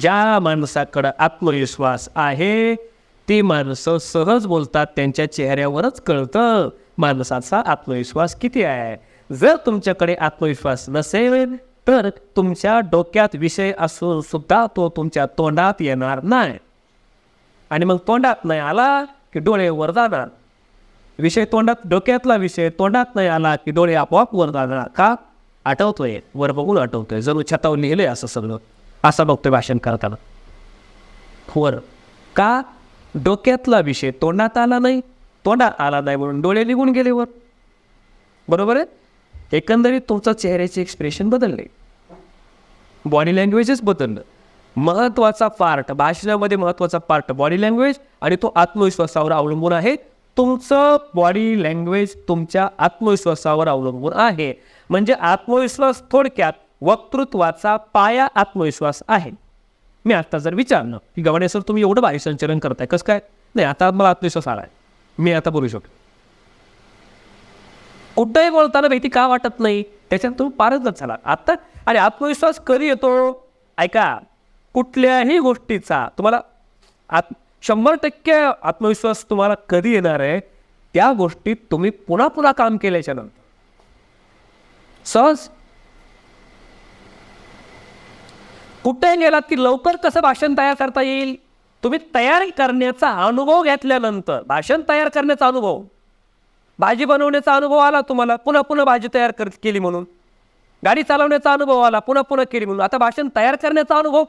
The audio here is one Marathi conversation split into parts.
ज्या माणसाकडं आत्मविश्वास आहे ती माणसं सहज बोलतात त्यांच्या चेहऱ्यावरच कळतं माणसाचा आत्मविश्वास किती आहे. जर तुमच्याकडे आत्मविश्वास नसेल तर तुमच्या डोक्यात विषय असून सुद्धा तो तुमच्या तोंडात येणार नाही. आणि मग तोंडात नाही आला की डोळे वर जाणार. विषय तोंडात डोक्यातला विषय तोंडात नाही आला की डोळे आपोआप वर जाणार. का? आठवतोय. वर बघून आठवतोय. जणू छतावर लिहिलंय असं सगळं. असं बघतोय भाषण करताना. वर. का? डोक्यातला विषय. तोंडात आला नाही. तोंडात आला नाही म्हणून डोळे निघून गेले वर. बरोबर आहे? एकंदरीत तुमचं चेहऱ्याचे एक्सप्रेशन बदलले. बॉडी लँग्वेजच बदललं. महत्त्वाचा पार्ट भाषणामध्ये महत्त्वाचा पार्ट बॉडी लँग्वेज आणि तो आत्मविश्वासावर अवलंबून आहे. तुमचं बॉडी लँग्वेज तुमच्या आत्मविश्वासावर अवलंबून आहे. म्हणजे आत्मविश्वास थोडक्यात वक्तृत्वाचा पाया आत्मविश्वास आहे. मी आता जर विचारलं की गव्हाणे सर तुम्ही एवढं भारी संचलन करताय कसं काय? नाही आता मला आत्मविश्वास आला आहे मी आता बोलू शकतो. कुठंही बोलताना भीती का वाटत नाही? त्याच्यात तुम्ही पारंगत झाला. आता आणि आत्मविश्वास कधी येतो? ऐका कुठल्याही गोष्टीचा तुम्हाला आत शंभर टक्के आत्मविश्वास तुम्हाला कधी येणार आहे? त्या गोष्टीत तुम्ही पुन्हा पुन्हा काम केल्याच्यानंतर सहज कुठे गेलात की लवकर कसं भाषण तयार करता येईल? तुम्ही तयारी करण्याचा अनुभव घेतल्यानंतर भाषण तयार करण्याचा अनुभव. भाजी बनवण्याचा अनुभव आला तुम्हाला पुन्हा पुन्हा भाजी तयार कर केली म्हणून. गाडी चालवण्याचा अनुभव आला पुन्हा पुन्हा केली म्हणून. आता भाषण तयार करण्याचा अनुभव?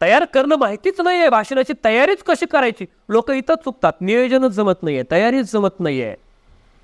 तयार करणं माहितीच नाही आहे भाषणाची तयारीच कशी करायची? लोक इथंच चुकतात नियोजनच जमत नाही आहे तयारीच जमत नाही आहे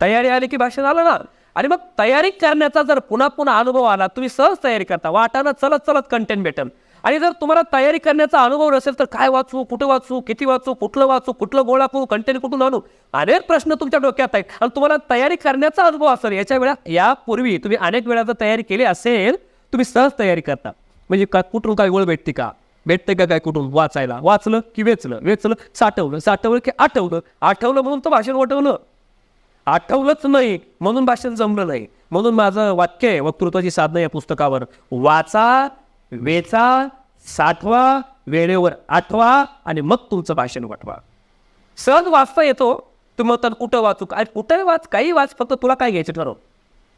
तयारी आली की भाषण आलं ना? आणि मग तयारी करण्याचा जर पुन्हा पुन्हा अनुभव आला तुम्ही सहज तयारी करता. वाटानं चलत चलत कंटेंट भेटेल आणि जर तुम्हाला तयारी करण्याचा अनुभव नसेल तर काय वाचू कुठं वाचू किती वाचू कुठलं वाचू कुठलं गोळा करू कंटेंट कुठून आणू? अनेक प्रश्न तुमच्या डोक्यात आहेत. आणि तुम्हाला तयारी करण्याचा अनुभव असेल याच्या वेळा यापूर्वी तुम्ही अनेक वेळा जर तयारी केली असेल तुम्ही सहज तयारी करता. म्हणजे का कुठून काय वेळ भेटते का? भेटते का काय कुठून? वाचायला. वाचलं की वेचलं. वेचलं साठवलं. साठवलं की आठवलं. आठवलं म्हणून तर भाषण वटवलं. आठवलंच नाही म्हणून भाषण जमलं नाही. म्हणून माझं वाक्य आहे वक्तृत्वाची साधनं या पुस्तकावर. वाचा वेचा साठवा वेळेवर आठवा आणि मग तुमचं भाषण वाटवा सहज वाचता येतो तुम्ही म्हणतात कुठं वाचू? काय? कुठं वाच काही वाच फक्त तुला काय घ्यायचं ठरव.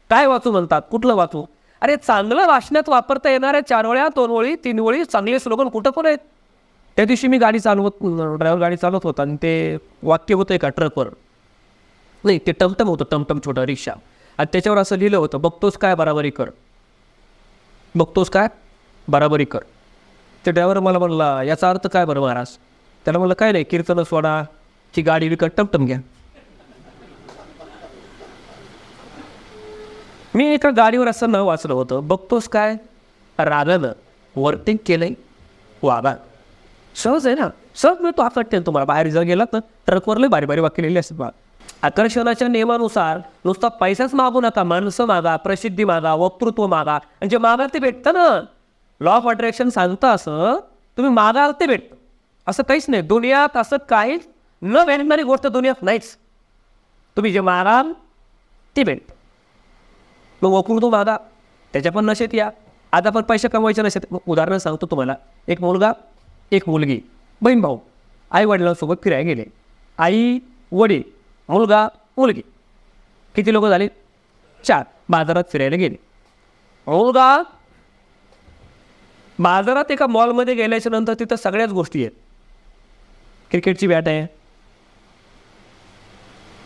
काय वाचू म्हणतात? कुठलं वाचू? अरे चांगलं वाचण्यात वापरता येणाऱ्या चार वळ्या दोन ओळी तीन ओळी चांगले स्लोगन कुठं पण आहेत. त्या दिवशी मी गाडी चालवत ड्रायव्हर गाडी चालवत होता आणि ते वाक्य होतं एका ट्रकवर नाही ते टमटम होतं टमटम छोटा रिक्षा. आणि त्याच्यावर असं लिहिलं होतं बघतोस काय बराबरी कर. बघतोस काय? बराबरी कर ते ड्रायव्हर मला म्हणला याचा अर्थ काय बरं महाराज? त्याला म्हणलं काय नाही कीर्तन सोडा. की गाडी विकत टमटम घ्या. मी एका गाडीवर असं न वाचलं होतं बघतोस काय? रागानं. वर्किंग केलंय. वागा सहज आहे ना? सहज तो हातात ठेव तुम्हाला. बाहेर जर गेलात ना ट्रकवर लय बारी बारी वाक्य लिहिली बा आकर्षणाच्या नियमानुसार नुसता पैसाच मागू नका. माणसं मागा प्रसिद्धी मागा वक्तृत्व मागा. आणि जे ते भेटतं ना. लॉ ऑफ अट्रॅक्शन सांगतं असं तुम्ही मागाल ते भेटतं असं काहीच नाही. दुनियात असं काहीच न भेटणारी गोष्ट दुनियात नाहीच. तुम्ही जे मागाल ते भेटतं मग वक्तृत्व मागा त्याच्या पण नशेत या. आता पण पैसे कमवायचे नसेत उदाहरण सांगतो तुम्हाला. एक मुलगा एक मुलगी बहीण भाऊ आई वडिलांसोबत फिरायला गेले. आई वडील मुलगा मुलगी. किती लोक झाले? चार. बाजारात फिरायला गेले. मुलगा बाजारात एका मॉलमध्ये गेल्याच्यानंतर तिथं सगळ्याच गोष्टी आहेत. क्रिकेटची बॅट आहे.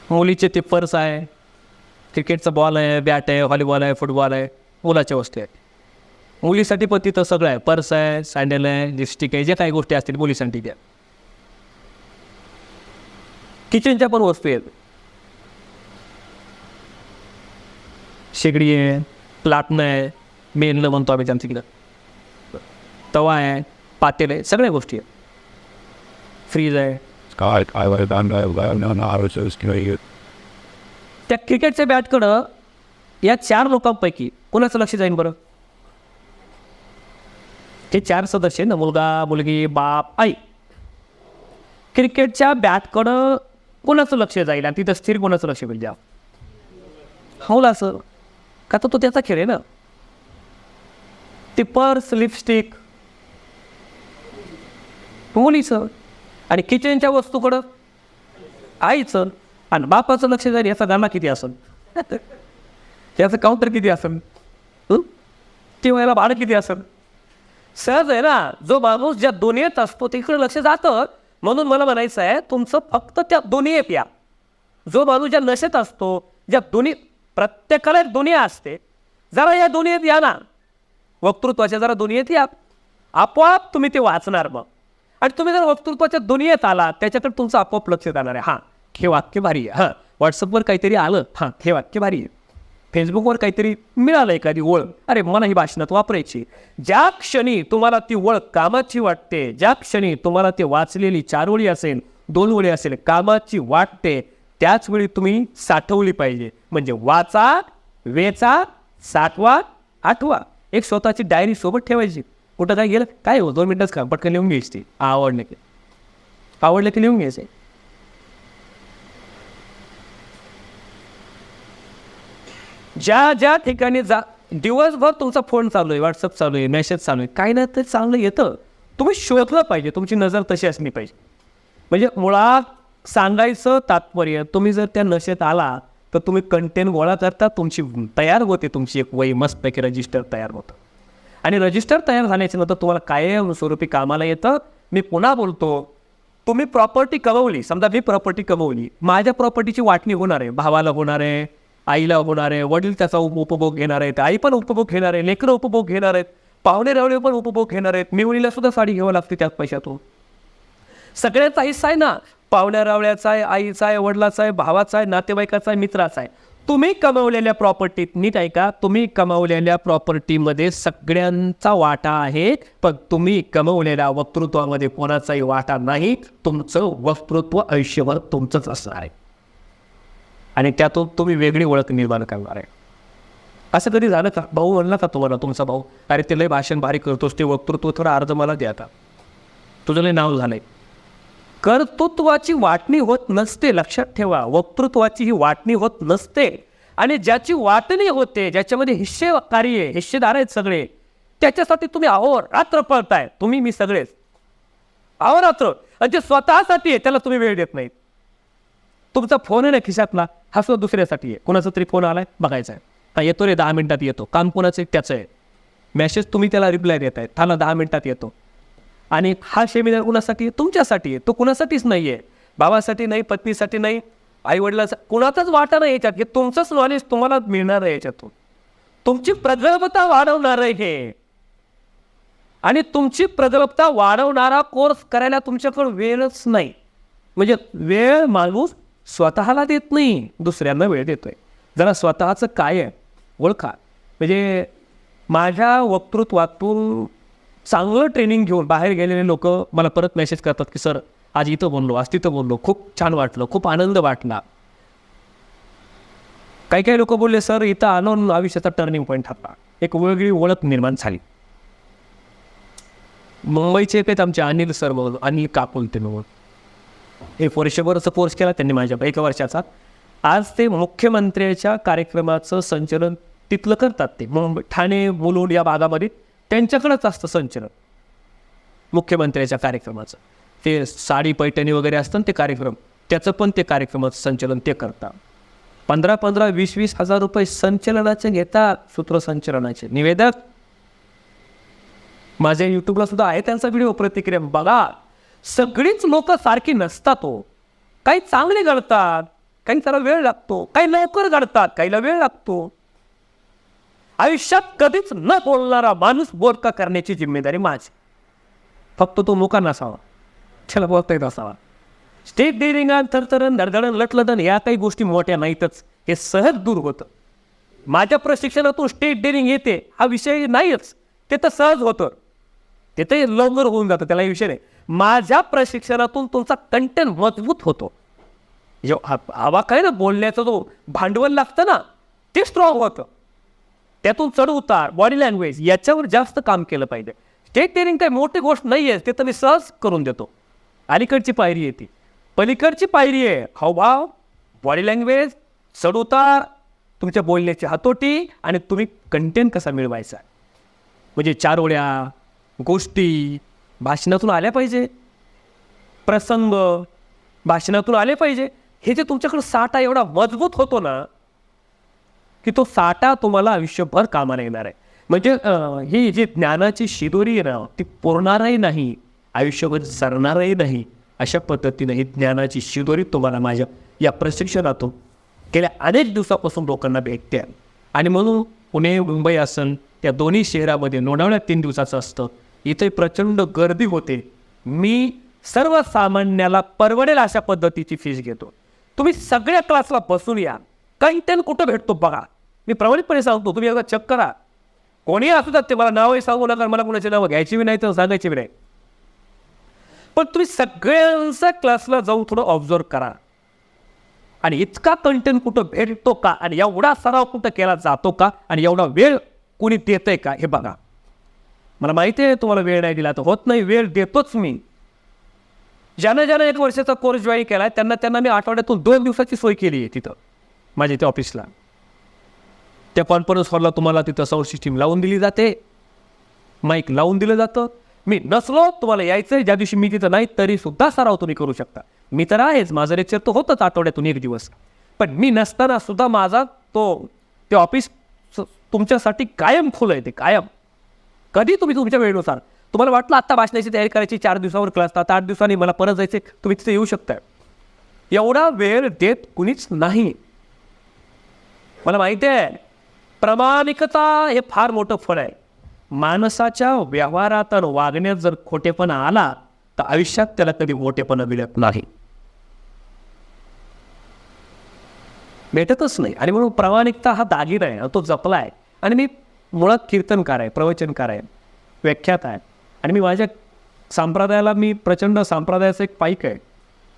मुलीचे ते पर्स आहे. क्रिकेटचा बॉल आहे बॅट आहे व्हॉलीबॉल आहे फुटबॉल आहे मुलाच्या वस्तू आहेत. मुलीसाठी पण तिथं सगळं आहे. पर्स आहे सँडल आहे लिपस्टिक आहे ज्या काही गोष्टी असतील मुलीसाठी त्या किचनच्या पण वस्तू आहेत. शेगडी आहे प्लाटणं आहे मेलणं म्हणतो आम्ही त्यांचं तिकडं तवा आहे पातेल आहे सगळ्या गोष्टी आहेत. फ्रीज आहे. त्या क्रिकेटच्या बॅटकडं या चार लोकांपैकी कोणाचं लक्ष जाईल बरं? ते चार सदस्य आहे ना मुलगा मुलगी बाप आई. क्रिकेटच्या बॅटकडं कोणाचं लक्ष जाईल आणि तिथं स्थिर कोणाचं लक्ष होईल? द्या हवला सर का तर तो त्याचा खेळ आहे ना. ते पर्स लिपस्टिक मुलीचं आणि किचनच्या वस्तूकडं. आईचं आणि बापाचं लक्ष जाईल याचा गाणा किती असेल? याचं काउंटर किती असेल? किंवा ते भाडं किती असेल? सहज आहे ना जो माणूस ज्या दुनियेत असतो तिकडे लक्ष जातं. म्हणून मला म्हणायचं आहे तुमचं फक्त त्या दुनियेत या. जो माणूस ज्या नशेत असतो ज्या दोन्ही प्रत्येकाला एक दुनिया असते. जरा या दुनियेत या ना. वक्तृत्वाच्या जरा दुनियेत या. आपोआप तुम्ही ते वाचणार मग. आणि तुम्ही जर वक्तृत्वाच्या दुनियेत आला त्याच्याकडे तुमचं आपोआप लक्ष जाणार आहे. हां हे वाक्य भारी आहे. हां व्हॉट्सअपवर काहीतरी आलं. हां हे वाक्य भारी आहे. फेसबुकवर काहीतरी मिळालं एखादी ओळ. अरे मला ही भाषणात वापरायची ज्या क्षणी तुम्हाला ती ओळ कामाची वाटते ज्या क्षणी तुम्हाला ती वाचलेली चार ओळी असेल दोन ओळी असेल कामाची वाटते त्याच वेळी तुम्ही साठवली पाहिजे. म्हणजे वाचा वेचा साठवा आठवा. एक स्वतःची डायरी सोबत ठेवायची. कुठं काय गेलं? काय हो? दोन मिनटंच का पटकन लिहून घ्यायची ती. आवडलं की. आवडलं की लिहून घ्यायचं. ज्या ज्या ठिकाणी जा दिवसभर तुमचा फोन चालू आहे व्हॉट्सअप चालू आहे मेसेज चालू आहे काही नाही तर चांगलं येतं. तुम्ही शोधलं पाहिजे तुमची नजर तशी असली पाहिजे. म्हणजे मुळात सांगायचं तात्पर्य तुम्ही जर त्या नशेत आला तर तुम्ही कंटेंट गोळा करता तुमची तयार होते तुमची एक वही मस्तपैकी रजिस्टर तयार होतं. आणि रजिस्टर तयार झाल्याच्यानंतर तुम्हाला कायमस्वरूपी कामाला येतं. मी पुन्हा बोलतो तुम्ही प्रॉपर्टी कमवली समजा मी प्रॉपर्टी कमवली माझ्या प्रॉपर्टीची वाटणी होणार आहे भावाला होणार आहे आईला होणार आहे वडील त्याचा उप उपभोग घेणार आहेत आई पण उपभोग घेणार आहे लेकरं उपभोग घेणार आहेत पाहुणे रावळे पण उपभोग घेणार आहेत मिवळीला सुद्धा साडी घ्यावं लागते त्याच पैशातून. सगळ्याचा हिस्सा आहे ना. पाहुण्या रावळ्याचा आहे आईचा आहे वडिलाचा आहे भावाचा आहे नातेवाईकाचा आहे मित्राचा आहे. तुम्ही कमवलेल्या प्रॉपर्टीत नीट ऐका. तुम्ही कमवलेल्या प्रॉपर्टीमध्ये सगळ्यांचा वाटा आहे पण तुम्ही कमवलेल्या वक्तृत्वामध्ये कोणाचाही वाटा नाही. तुमचं वक्तृत्व आयुष्यभर तुमचंच असणार आहे. आणि त्यातून तुम्ही वेगळी ओळख निर्माण करणार आहे. असं कधी झालं का? भाऊ म्हणला का तुम्हाला तुमचा भाऊ? अरे ते लय भाषण भारी करतोस ते वक्तृत्व थोडा अर्ज मला द्या आता. तुझं लय नाव झालं आहे कर्तृत्वाची वाटणी होत नसते लक्षात ठेवा. वक्तृत्वाची ही वाटणी होत नसते. आणि ज्याची वाटणी होते ज्याच्यामध्ये हिस्से कार्य हिस्सेदार आहेत सगळे त्याच्यासाठी तुम्ही अहो रात्र पळताय. तुम्ही मी सगळेच. अहो रात्र आणि जे स्वतःसाठी आहे त्याला तुम्ही वेळ देत नाहीत. तुमचा फोन आहे ना खिशातला हा सुद्धा दुसऱ्यासाठी आहे. कोणाचा तरी फोन आलाय बघायचा आहे. हा येतो रे दहा मिनिटात येतो. काम कोणाचं आहे त्याचं आहे. मेसेज तुम्ही त्याला रिप्लाय देत आहे थांबा दहा मिनिटात येतो. आणि हा सेमिनार कुणासाठी? आहे तुमच्यासाठी आहे. तो कुणासाठीच नाही आहे बाबासाठी नाही पत्नीसाठी नाही आईवडिलासाठी. कुणाचाच वाटा नाही याच्यात. हे तुमचंच नॉलेज तुम्हाला मिळणार आहे याच्यातून. तुमची प्रगल्भता वाढवणार आहे हे. आणि तुमची प्रगल्भता वाढवणारा कोर्स करायला तुमच्याकडं वेळच नाही. म्हणजे वेळ माणूस स्वतःला देत नाही दुसऱ्यांना वेळ देतोय. जरा स्वतःचं काय आहे? ओळखा. म्हणजे माझ्या वक्तृत्वातून चांगलं ट्रेनिंग घेऊन बाहेर गेलेले लोक मला परत मेसेज करतात की सर आज इथं बोललो आज तिथं बोललो. खूप छान वाटलं खूप आनंद वाटला. काही काही लोक बोलले सर इथं आलो आयुष्याचा टर्निंग पॉईंट ठरला. एक वेगळी ओळख निर्माण झाली. मुंबईचे एक आहेत आमचे अनिल सर बघ अनिल काकुलते म्हणून एक वर्षभरचा कोर्स केला त्यांनी माझ्या एका वर्षाचा. आज ते मुख्यमंत्र्याच्या कार्यक्रमाचं संचलन तिथलं करतात ते. मुंबई ठाणे मुलुंड या भागामध्ये त्यांच्याकडंच असतं संचलन. मुख्यमंत्र्याच्या कार्यक्रमाचं. ते साडी पैठणी वगैरे असतं ना ते कार्यक्रम त्याचं पण ते कार्यक्रमाचं संचलन ते करतात. पंधरा पंधरा वीस वीस हजार रुपये संचलनाचे घेतात सूत्रसंचलनाचे. निवेदक? माझ्या यूट्यूबला सुद्धा आहे त्यांचा व्हिडिओ प्रतिक्रिया. बघा सगळीच लोक सारखी नसतात हो. काही चांगले घडतात काही त्याला वेळ लागतो काही लवकर घडतात काहीला वेळ लागतो. आयुष्यात कधीच न बोलणारा माणूस बोलका करण्याची जिम्मेदारी माझी. फक्त तो मुका नसावा त्याला बोलता येत असावा. स्टेट डेअरिंगान थरथरण धडधडण लटलदन या काही गोष्टी मोठ्या नाहीतच. हे सहज दूर होतं. माझ्या प्रशिक्षणातून स्टेट डेअरिंग येते हा विषय नाहीच. ते तर सहज होतं. ते तर लवकर होऊन जातं त्याला विषय नाही. माझ्या प्रशिक्षणातून तुमचा कंटेंट मजबूत होतो. जो आवा काय ना बोलण्याचं जो भांडवल लागतं ना ते स्ट्रॉंग होतं. त्यातून चढ उतार बॉडी लँग्वेज याच्यावर जास्त काम केलं पाहिजे. स्टेट टेरिंग काही मोठी गोष्ट नाही आहे ते तर मी सहज करून देतो. अलीकडची पायरी आहे ती. पलीकडची पायरी आहे हावभाव बॉडी लँग्वेज चढ उतार तुमच्या बोलण्याची हातोटी आणि तुम्ही कंटेंट कसा मिळवायचा. म्हणजे चार ओळ्या गोष्टी भाषणातून आल्या पाहिजे. प्रसंग भाषणातून आले पाहिजे. हे जे तुमच्याकडे साठा एवढा मजबूत होतो ना की तो साठा तुम्हाला आयुष्यभर कामाला येणार आहे. म्हणजे ही जी ज्ञानाची शिदोरी आहे ना ती पुरणारही नाही आयुष्यभर सरणारही नाही अशा पद्धतीने ही ज्ञानाची शिदोरी तुम्हाला माझ्या या प्रशिक्षणातून गेल्या अनेक दिवसापासून लोकांना भेटते आणि म्हणून पुणे मुंबई असन त्या दोन्ही शहरामध्ये लोणावळ्यात तीन दिवसाचं असतं. इथे प्रचंड गर्दी होते. मी सर्वसामान्याला परवडेल अशा पद्धतीची फीस घेतो. तुम्ही सगळ्या क्लासला बसून या. कंटेंट कुठं भेटतो बघा. मी प्रमाणितपणे सांगतो तुम्ही एकदा चेक करा. कोणी असू द्या ते मला नावही सांगू नका मला कोणाची नावं घ्यायची बी नाही तर सांगायची बी नाही. पण तुम्ही सगळ्यांचा क्लासला जाऊन थोडं ऑब्झर्व करा. आणि इतका कंटेंट कुठं भेटतो का? आणि एवढा सराव कुठं केला जातो का? आणि एवढा वेळ कोणी आहे का? हे बघा. मला माहिती आहे तुम्हाला वेळ नाही दिला तर होत नाही वेळ देतोच मी. ज्यानं ज्यानं एक वर्षाचा कोर्स जॉईन केला आहे त्यांना त्यांना मी आठवड्यातून दोन दिवसाची सोय केली आहे तिथं माझ्या इथे ऑफिसला त्या कॉन्फरन्स हॉलला तुम्हाला तिथं साऊंड सिस्टीम लावून दिली जाते. माईक लावून दिलं जातं. मी नसलो तुम्हाला यायचं आहे ज्या दिवशी मी तिथं नाही तरी सुद्धा सराव तुम्ही करू शकता. मी तर आहेच. माझं लेक्चर तर होतंच आठवड्यातून एक दिवस. पण मी नसताना सुद्धा माझा तो ते ऑफिस तुमच्यासाठी कायम खुलं आहे ते कायम. कधी तुम्ही तुमच्या वेळेनुसार तुम्हाला वाटलं आत्ता भाषणाची तयारी करायची चार दिवसावर क्लास आता आठ दिवसांनी मला परत जायचे तुम्ही तिथे येऊ शकता एवढा वेळ देत कुणीच नाही. मला माहिती आहे. प्रामाणिकता हे फार मोठं फळ आहे. माणसाच्या व्यवहारात आणि वागण्यात जर खोटेपणा आला तर आयुष्यात त्याला कधी मोठेपणा मिळत नाही. भेटतच नाही. आणि म्हणून प्रामाणिकता हा दागिना आहे तो जपला आहे. आणि मी मुळात कीर्तनकार आहे प्रवचनकार आहे व्याख्यात आहे. आणि मी माझ्या संप्रदायाला मी प्रचंड संप्रदायाचं एक पाईक आहे.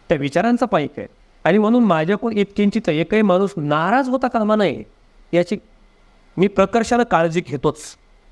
त्या विचारांचा पाईक आहे. आणि म्हणून माझ्याकडून इतकिंचित एकही माणूस नाराज होता कामा नये याची मी प्रकर्षानं काळजी घेतोच.